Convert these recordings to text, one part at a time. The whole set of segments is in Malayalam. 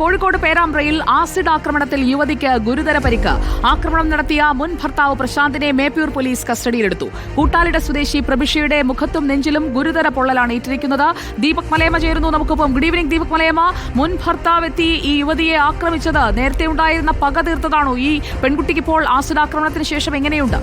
കോഴിക്കോട് പേരാമ്പ്രയിൽ ആസിഡ് ആക്രമണത്തിൽ യുവതിക്ക് ഗുരുതര പരിക്ക്. ആക്രമണം നടത്തിയ മുൻ ഭർത്താവ് പ്രശാന്തിനെ മേപ്പൂർ പോലീസ് കസ്റ്റഡിയിലെടുത്തു. കൂട്ടാലിട സ്വദേശി പ്രഭിഷയുടെ മുഖത്തും നെഞ്ചിലും ഗുരുതര പൊള്ളലാണ് ഏറ്റിരിക്കുന്നത് ദീപക് മലയമ ചേരുന്നു നമുക്കൊപ്പം. ഗുഡ് ഈവനിംഗ് ദീപക് മലയമ മുൻ ഭർത്താവ് എത്തി ഈ യുവതിയെ ആക്രമിച്ചത്. നേരത്തെ ഉണ്ടായിരുന്ന പക തീർത്തതാണോ? ഈ പെൺകുട്ടിക്ക് ഇപ്പോൾ ആസിഡ് ആക്രമണത്തിന് ശേഷം എങ്ങനെയുണ്ട്?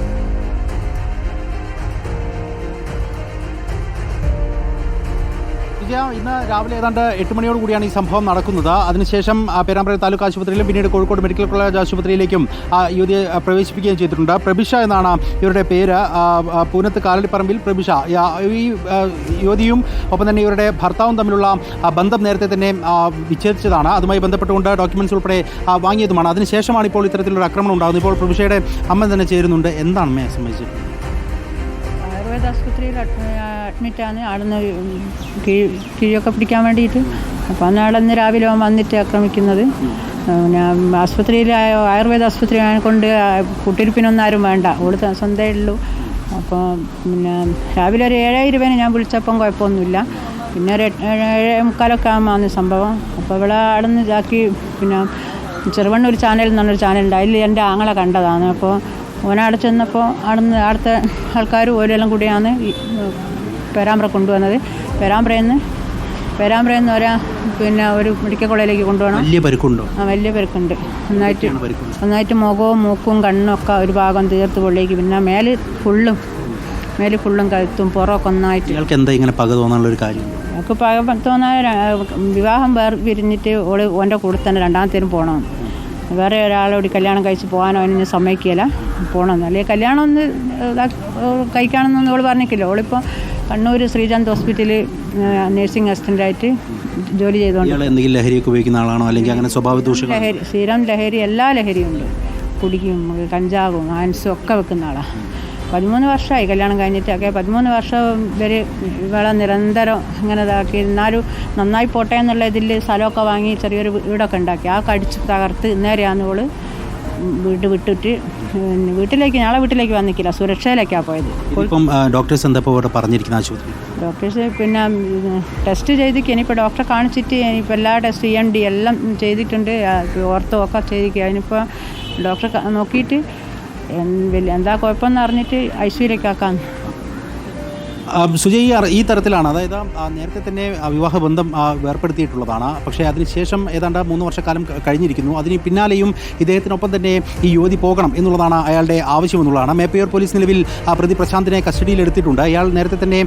ഇന്ന് രാവിലെ ഏതാണ്ട് എട്ട് മണിയോട് കൂടിയാണ് ഈ സംഭവം നടക്കുന്നത്. അതിനുശേഷം പേരാമ്പ്ര താലൂക്ക് ആശുപത്രിയിലും പിന്നീട് കോഴിക്കോട് മെഡിക്കൽ കോളേജ് ആശുപത്രിയിലേക്കും യുവതിയെ പ്രവേശിപ്പിക്കുകയും ചെയ്തിട്ടുണ്ട്. പ്രഭിഷ എന്നാണ് ഇവരുടെ പേര്. പൂനത്ത് കാലടിപ്പറമ്പിൽ പ്രഭിഷ. ഈ, യുവതിയും ഒപ്പം തന്നെ ഇവരുടെ ഭർത്താവും തമ്മിലുള്ള ബന്ധം നേരത്തെ തന്നെ വിച്ഛേദിച്ചതാണ്. അതുമായി ബന്ധപ്പെട്ടുകൊണ്ട് ഡോക്യുമെന്റ്സ് ഉൾപ്പെടെ വാങ്ങിയതുമാണ്. അതിനുശേഷമാണ് ഇപ്പോൾ ഇത്തരത്തിലൊരു ആക്രമണം ഉണ്ടാകുന്നത്. ഇപ്പോൾ പ്രഭിഷയുടെ അമ്മ തന്നെ ചേരുന്നുണ്ട്. എന്താണ് അമ്മയെ സംബന്ധിച്ച്? ആയുർവേദ ആശുപത്രിയിൽ അഡ്മിറ്റാണ്. ആടുന്ന് കിഴി കിഴിയൊക്കെ പിടിക്കാൻ വേണ്ടിയിട്ട്. അപ്പോൾ അന്ന് ആളന്ന് രാവിലെ വന്നിട്ട് ആക്രമിക്കുന്നത്. പിന്നെ ആശുപത്രിയിൽ ആയുർവേദ ആശുപത്രി കൊണ്ട് കുട്ടിരിപ്പിനൊന്നും ആരും വേണ്ട. ഓൾ സ്വന്തമേ ഉള്ളൂ. അപ്പോൾ പിന്നെ രാവിലെ ഒരു ഏഴായിരം ഇരുപതിന് ഞാൻ വിളിച്ചപ്പം കുഴപ്പമൊന്നുമില്ല. പിന്നെ ഒരു ഏഴ് മുക്കാലൊക്കെ ആകുമ്പോൾ സംഭവം. അപ്പോൾ ഇവിടെ ആടുന്ന് ഇതാക്കി പിന്നെ ചെറുവണ്ണൂർ ചാനൽ എന്ന് പറഞ്ഞൊരു ചാനലുണ്ട്. അതിൽ എന്റെ ആങ്ങളെ കണ്ടതാണ്. അപ്പോൾ ഓനവിടെ ചെന്നപ്പോൾ അവിടുന്ന് അവിടുത്തെ ആൾക്കാർ ഓരെല്ലാം കൂടിയാണ് പേരാമ്പ്ര കൊണ്ടുവന്നത്. പേരാമ്പ്രയെന്ന് നിന്ന് ഒരാ പിന്നെ ഒരു മെഡിക്കൽ കോളേജിലേക്ക് കൊണ്ടുപോകണം. വലിയ പരിക്കുണ്ടോ? ആ വലിയ പരുക്കുണ്ട്. നന്നായിട്ട് നന്നായിട്ട് മുഖവും മൂക്കും കണ്ണും ഒക്കെ ഒരു ഭാഗം തീർത്ത് പൊള്ളിക്ക് പിന്നെ മേൽ ഫുള്ളും മേൽ ഫുള്ളും കഴുത്തും പുറമൊക്കെ ഒന്നായിട്ട്. ഇയാൾക്ക് എന്താ ഇങ്ങനെ പക തോന്നാനുള്ള ഒരു കാര്യം? നമുക്ക് പക തോന്നാൻ വിവാഹം വേർ പിരിഞ്ഞിട്ട് ഓൾ ഓന്റെ കൂടെ തന്നെ രണ്ടാമത്തേരും പോകണം വേറെ ഒരാളോട് കല്യാണം കഴിച്ച് പോകാനോ അതിന് സമ്മതിക്കില്ല പോകണം അല്ലെങ്കിൽ കല്യാണം ഒന്ന് കഴിക്കാണെന്നൊന്നും ഓൾ പറഞ്ഞിട്ടില്ല. അവളിപ്പോൾ കണ്ണൂർ ശ്രീചന്ദ് ഹോസ്പിറ്റലിൽ നേഴ്സിംഗ് അസിസ്റ്റന്റായിട്ട് ജോലി ചെയ്തുകൊണ്ട് എന്തെങ്കിലും ലഹരിയൊക്കെ ഉപയോഗിക്കുന്ന ആളാണോ? അല്ലെങ്കിൽ അങ്ങനെ സ്വഭാവ ദൂഷ്യങ്ങൾ ലഹരി? സ്ഥിരം ലഹരി എല്ലാ ലഹരിയും ഉണ്ട്. കുടിക്കും കഞ്ചാവും ആൻസും ഒക്കെ വെക്കുന്ന ആളാണ് പതിമൂന്ന് വർഷമായി കല്യാണം കഴിഞ്ഞിട്ടൊക്കെ പതിമൂന്ന് വർഷം വരെ ഇവളെ നിരന്തരം ഇങ്ങനെ ഇതാക്കി. എന്നാലും നന്നായി പോട്ടെ എന്നുള്ള ഇതിൽ സ്ഥലമൊക്കെ വാങ്ങി ചെറിയൊരു വീടൊക്കെ ഉണ്ടാക്കി. ആ കടിച്ച് തകർത്ത് ഇന്നേരെയാണ് ഓൾ വീട് വിട്ടിട്ട് പിന്നെ വീട്ടിലേക്ക് ഞങ്ങളെ വീട്ടിലേക്ക് വന്നിക്കില്ല. സുരക്ഷയിലേക്കാണ് പോയത്. ഇപ്പം ഡോക്ടേഴ്സ് എന്താ ഇവിടെ പറഞ്ഞിരിക്കുന്ന ആശുപത്രി? ഡോക്ടേഴ്സ് പിന്നെ ടെസ്റ്റ് ചെയ്തിക്ക്. ഇനിയിപ്പോൾ ഡോക്ടറെ കാണിച്ചിട്ട് ഇനിയിപ്പോൾ എല്ലാ ടെസ്റ്റ് ചെയ്യണ്ട എല്ലാം ചെയ്തിട്ടുണ്ട്. ഓർത്തോ ഒക്കെ ചെയ്തിക്കുക അതിനിപ്പോൾ ഡോക്ടറെ നോക്കിയിട്ട് എന്ത് കുഴപ്പമെന്ന് അറിഞ്ഞിട്ട് ഐ സിയിലേക്കാക്കാൻ ആ, സുജയ് ഈ ഈ തരത്തിലാണ് അതായത് നേരത്തെ തന്നെ ആ, വിവാഹ ബന്ധം ആ, വേർപ്പെടുത്തിയിട്ടുള്ളതാണ്. പക്ഷേ അതിനുശേഷം ഏതാണ്ട് മൂന്ന് വർഷക്കാലം കഴിഞ്ഞിരിക്കുന്നു. അതിന് പിന്നാലെയും ഇദ്ദേഹത്തിനൊപ്പം തന്നെ ഈ യുവതി പോകണം എന്നുള്ളതാണ് അയാളുടെ ആവശ്യമെന്നുള്ളതാണ് മേപ്പയൂർ പോലീസ് നിലവിൽ പ്രതി പ്രശാന്തിനെ കസ്റ്റഡിയിൽ എടുത്തിട്ടുണ്ട്. അയാൾ നേരത്തെ തന്നെ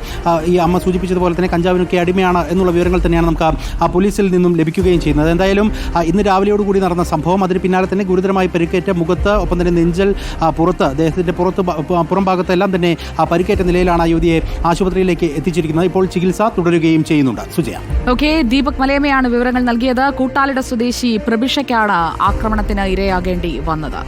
ഈ അമ്മ സൂചിപ്പിച്ചതുപോലെ തന്നെ കഞ്ചാവിനൊക്കെ അടിമയാണ് എന്നുള്ള വിവരങ്ങൾ തന്നെയാണ് നമുക്ക് ആ- പോലീസിൽ നിന്നും ലഭിക്കുകയും ചെയ്യുന്നത്. എന്തായാലും ഇന്ന് രാവിലെയോടുകൂടി നടന്ന സംഭവം അതിന് പിന്നാലെ തന്നെ ഗുരുതരമായി പരിക്കേറ്റ മുഖത്ത് ഒപ്പം തന്നെ നെഞ്ചൽ പുറത്ത് അദ്ദേഹത്തിന്റെ പുറത്ത് പുറം ഭാഗത്തെല്ലാം തന്നെ പരിക്കേറ്റ നിലയിലാണ് ആ യുവതിയെ ആശുപത്രിയിലേക്ക് എത്തിച്ചിരിക്കുന്നത് ഇപ്പോൾ ചികിത്സ തുടരുകയും ചെയ്യുന്നുണ്ട്. സുജയ. ഓക്കെ ദീപക് മലയമയാണ് വിവരങ്ങൾ നൽകിയത്. കൂട്ടാലിട സ്വദേശി പ്രഭിഷയ്ക്കാണ് ആക്രമണത്തിന് ഇരയാകേണ്ടി വന്നത്.